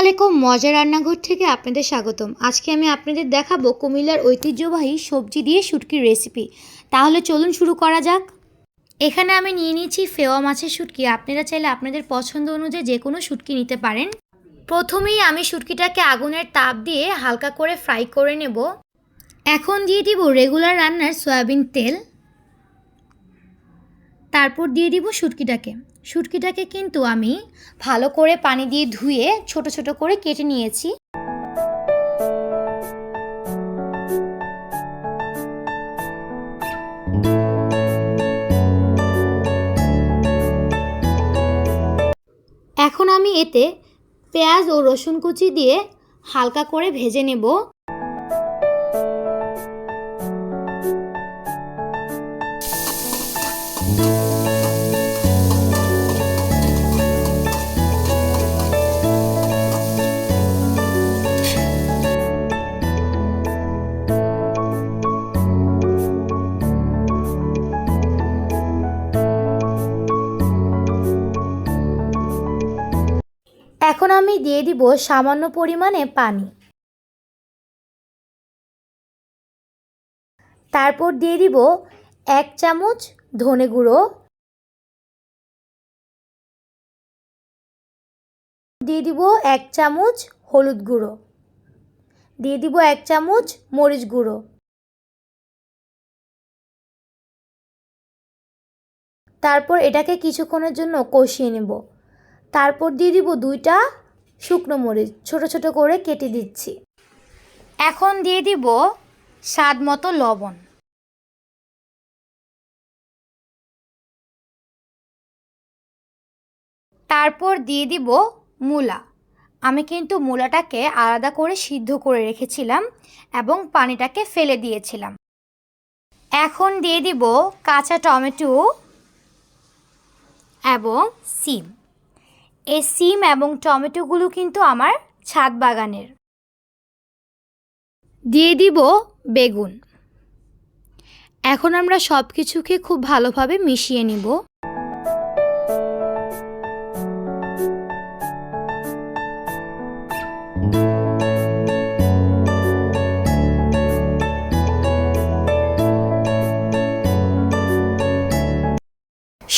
আলাইকুম মজা রান্নাঘর থেকে আপনাদের স্বাগতম। আজকে আমি আপনাদের দেখাবো কুমিল্লার ঐতিহ্যবাহী সবজি দিয়ে শুটকির রেসিপি। তাহলে চলুন শুরু করা যাক। এখানে আমি নিয়ে নিয়েছি ফেওয়া মাছের শুটকি। আপনারা চাইলে আপনাদের পছন্দ অনুযায়ী যে কোনো শুটকি নিতে পারেন। প্রথমেই আমি শুটকিটাকে আগুনের তাপ দিয়ে হালকা করে ফ্রাই করে নেব। এখন দিয়ে দিব রেগুলার রান্নার সয়াবিন তেল। তারপর দিয়ে দিব শুটকিটাকে। শুটকিটাকে কিন্তু আমি ভালো করে পানি দিয়ে ধুয়ে ছোট ছোট করে কেটে নিয়েছি। এখন আমি এতে পেঁয়াজ ও রসুন কুচি দিয়ে হালকা করে ভেজে নেব। এখন আমি দিয়ে দিব সামান্য পরিমাণে পানি। তারপর দিয়ে দিব এক চামচ ধনে গুঁড়ো। দিয়ে দিব এক চামচ হলুদ গুঁড়ো। দিয়ে দিব এক চামচ মরিচ গুঁড়ো। তারপর এটাকে কিছুক্ষণের জন্য কষিয়ে নেব। তারপর দিয়ে দিব দুইটা শুকনো মরিচ, ছোট ছোট করে কেটে দিচ্ছি। এখন দিয়ে দিব স্বাদ মতো লবণ। তারপর দিয়ে দিব মূলা। আমি কিন্তু মূলাটাকে আলাদা করে সিদ্ধ করে রেখেছিলাম এবং পানিটাকে ফেলে দিয়েছিলাম। এখন দিয়ে দিব কাঁচা টমেটো এবং সিম। এই সিম এবং টমেটোগুলো কিন্তু আমার ছাদ বাগানের। দিয়ে দিব বেগুন। এখন আমরা সব কিছুকে খুব ভালোভাবে মিশিয়ে নিব।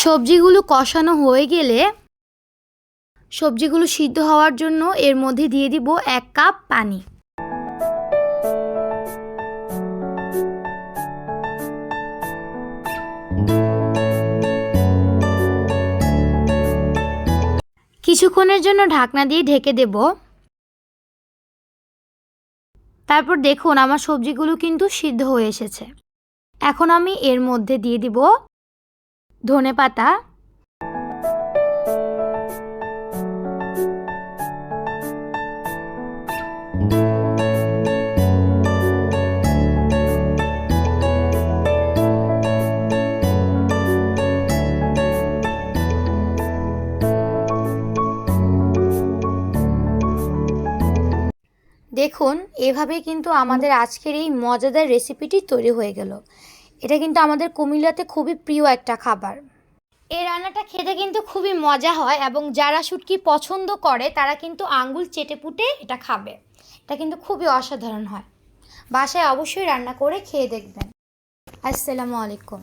সবজিগুলো কষানো হয়ে গেলে সবজিগুলো সিদ্ধ হওয়ার জন্য এর মধ্যে দিয়ে দিব এক কাপ পানি। কিছুক্ষণের জন্য ঢাকনা দিয়ে ঢেকে দেব। তারপর দেখুন আমার সবজিগুলো কিন্তু সিদ্ধ হয়ে এসেছে। এখন আমি এর মধ্যে দিয়ে দিব ধনে পাতা। দেখুন এভাবে কিন্তু আমাদের আজকের এই মজাদার রেসিপিটি তৈরি হয়ে গেল। এটা কিন্তু আমাদের কুমিল্লাতে খুবই প্রিয় একটা খাবার। এই রান্নাটা খেতে কিন্তু খুবই মজা হয় এবং যারা শুটকি পছন্দ করে, তারা কিন্তু আঙ্গুল চেটে পুটে এটা খাবে। এটা কিন্তু খুবই অসাধারণ হয়। বাসায় অবশ্যই রান্না করে খেয়ে দেখবেন। আসসালামু আলাইকুম।